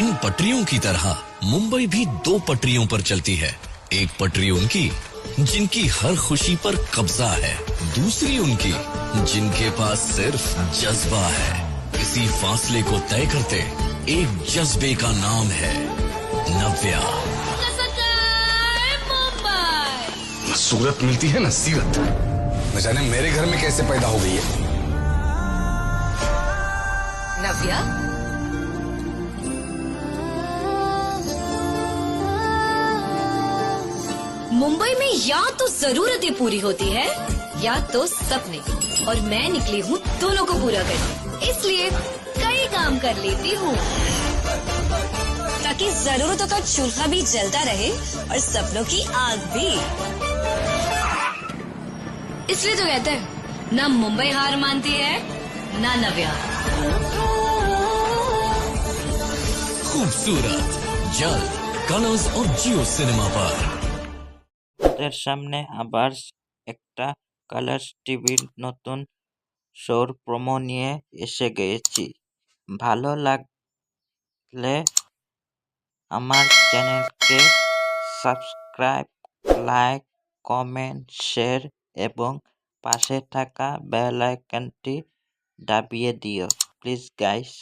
इन पटरियों की तरह मुंबई भी दो पटरियों पर चलती है। एक पटरी उनकी जिनकी हर खुशी पर कब्जा है। दूसरी उनकी जिनके पास सिर्फ़ जज्बा है। इसी फासले को तय करते एक जज्बे का नाम है नव्या। सूरत मिलती है ना सीरत। न जाने मेरे घर में कैसे पैदा हो गई है? नव्या मुंबई में या तो जरूरतें पूरी होती है, या तो सपने। और मैं निकली हूँ दोनों को पूरा करने। इसलिए कई काम कर लेती हूँ। ताकि जरूरतों का चूल्हा भी जलता रहे और सपनों की आग भी। इसलिए तो कहते हैं ना मुंबई हार मानती है, ना नव्या। खूबसूरत, जल्द, कलर्स और जियो सिनेमा पर। আপনাদের সামনে আবার একটা কালার্স টিভির নতুন শোর প্রোমো নিয়ে এসে গিয়েছি ভালো লাগলে আমার চ্যানেলকে সাবস্ক্রাইব, লাইক, কমেন্ট, শেয়ার এবং পাশে থাকা বেল আইকনটি দাবিয়ে দিও। Please guys